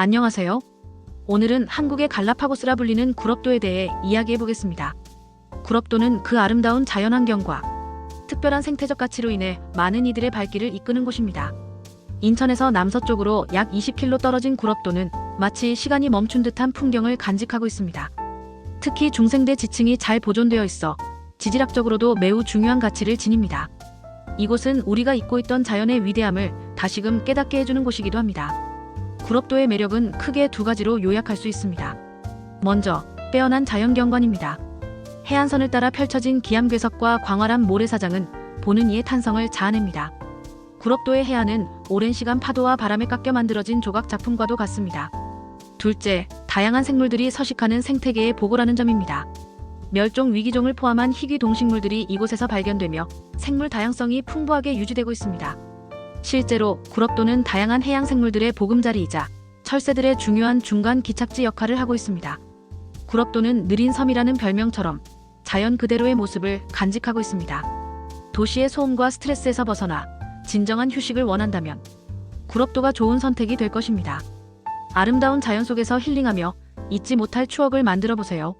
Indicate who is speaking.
Speaker 1: 안녕하세요. 오늘은 한국의 갈라파고스라 불리는 구럽도에 대해 이야기해 보겠습니다. 구럽도는 그 아름다운 자연환경과 특별한 생태적 가치로 인해 많은 이들의 발길을 이끄는 곳입니다. 인천에서 남서쪽으로 약 20km 떨어진 구럽도는 마치 시간이 멈춘 듯한 풍경을 간직하고 있습니다. 특히 중생대 지층이 잘 보존되어 있어 지질학적으로도 매우 중요한 가치를 지닙니다. 이곳은 우리가 잊고 있던 자연의 위대함을 다시금 깨닫게 해주는 곳이기도 합니다. 구럽도의 매력은 크게 두 가지로 요약할 수 있습니다. 먼저 빼어난 자연경관입니다. 해안선을 따라 펼쳐진 기암괴석과 광활한 모래사장은 보는 이의 탄성을 자아냅니다. 구럽도의 해안은 오랜 시간 파도와 바람에 깎여 만들어진 조각 작품과도 같습니다. 둘째, 다양한 생물들이 서식하는 생태계의 보고라는 점입니다. 멸종 위기종을 포함한 희귀 동식물들이 이곳에서 발견되며 생물 다양성이 풍부하게 유지되고 있습니다. 실제로 구럽도는 다양한 해양 생물들의 보금자리이자 철새들의 중요한 중간 기착지 역할을 하고 있습니다. 구럽도는 느린 섬이라는 별명처럼 자연 그대로의 모습을 간직하고 있습니다. 도시의 소음과 스트레스에서 벗어나 진정한 휴식을 원한다면 구럽도가 좋은 선택이 될 것입니다. 아름다운 자연 속에서 힐링하며 잊지 못할 추억을 만들어 보세요.